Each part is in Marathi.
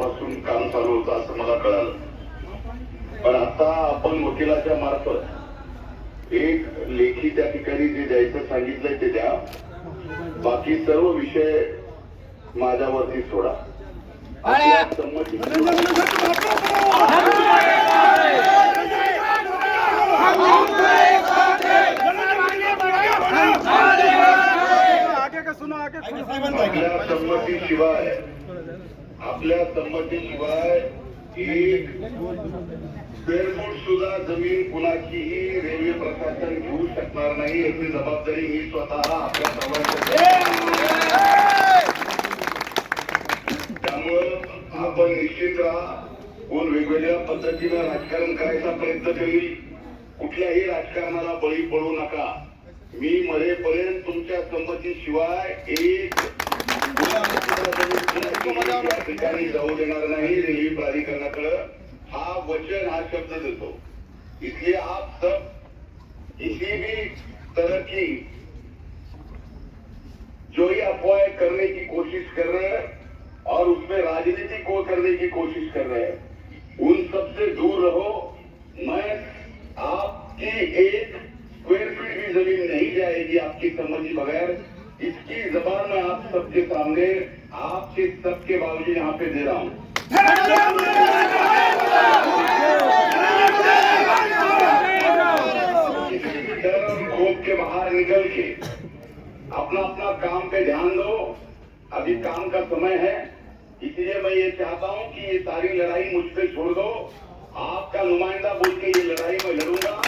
वर्षापासून काम चालू होतं असं मला कळालं. पण आता आपण वकिलाच्या मार्फत एक लेखी त्या ठिकाणी जे द्यायचं सांगितलंय ते द्या. बाकी सर्व विषय माझ्यावरती सोडा. आपल्या संमती आगे का सुनो आगे सुनो. आपल्या संमतीशिवाय आपल्या संमतीशिवाय एक स्क्वेअर सुद्धा जमीन कुणाचीही रेल्वे प्रशासन घेऊ शकणार नाही याची जबाबदारी मी स्वतः आपल्या सर्वांसाठी त्यामुळं आपण निश्चित राहा कोण वेगवेगळ्या पद्धतीनं राजकारण करायचा प्रयत्न करील कुठल्याही राजकारणाला बळी पडू नका. मी मरेपर्यंत तुमच्या संमतीशिवाय एक ठिकाणी जाऊ देणार नाही रेल्वे प्राधिकरणाकडे हा वचन हा शब्द देतो इसलिए आप सब किसी भी तरह की जो ये अफवाहें करने की कोशिश कर रहे हैं और उसमें राजनीति को करने की कोशिश कर रहे हैं उन सबसे दूर रहो मैं आपकी एक स्क्वायर फीट भी ज़मीन नहीं जाएगी आपकी सम्मति बगैर। इसकी जबान मैं आप सबके सामने आपके सबके बावजूद यहाँ पे दे रहा हूँ। के बाहर निकल के अपना अपना काम पे ध्यान दो। अभी काम का समय है, इसलिए मैं ये चाहता हूँ कि ये सारी लड़ाई मुझ पे छोड़ दो। आपका नुमाइंदा बोल के ये लड़ाई मैं लड़ूँगा।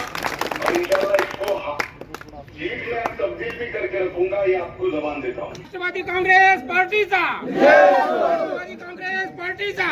तब्दील दूंगा ये आपको जबान देता. हूँ राष्ट्रवादी काँग्रेस पार्टीचा. राष्ट्रवादी काँग्रेस पार्टीचा.